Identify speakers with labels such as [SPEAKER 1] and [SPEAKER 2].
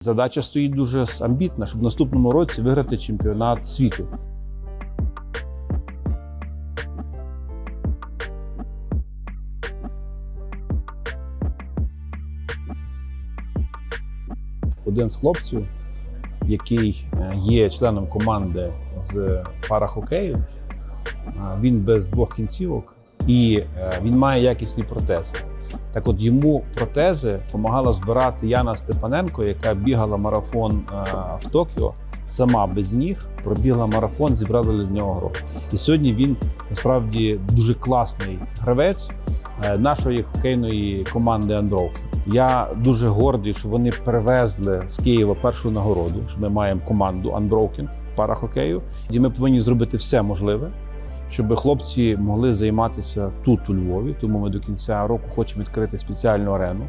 [SPEAKER 1] Задача стоїть дуже амбітна, щоб в наступному році виграти чемпіонат світу. Один з хлопців, який е, є членом команди з парахокею, він без двох кінцівок і е, він має якісні протези. Так от йому протези допомагала збирати Яна Степаненко, яка бігала марафон е, в Токіо. Сама без ніг пробігла марафон, зібрала для нього гроші. І сьогодні він насправді дуже класний гравець е, нашої хокейної команди Андров. Я дуже гордий, що вони привезли з Києва першу нагороду. Що ми маємо команду Unbroken парахокею. І ми повинні зробити все можливе, щоб хлопці могли займатися тут у Львові. Тому ми до кінця року хочемо відкрити спеціальну арену.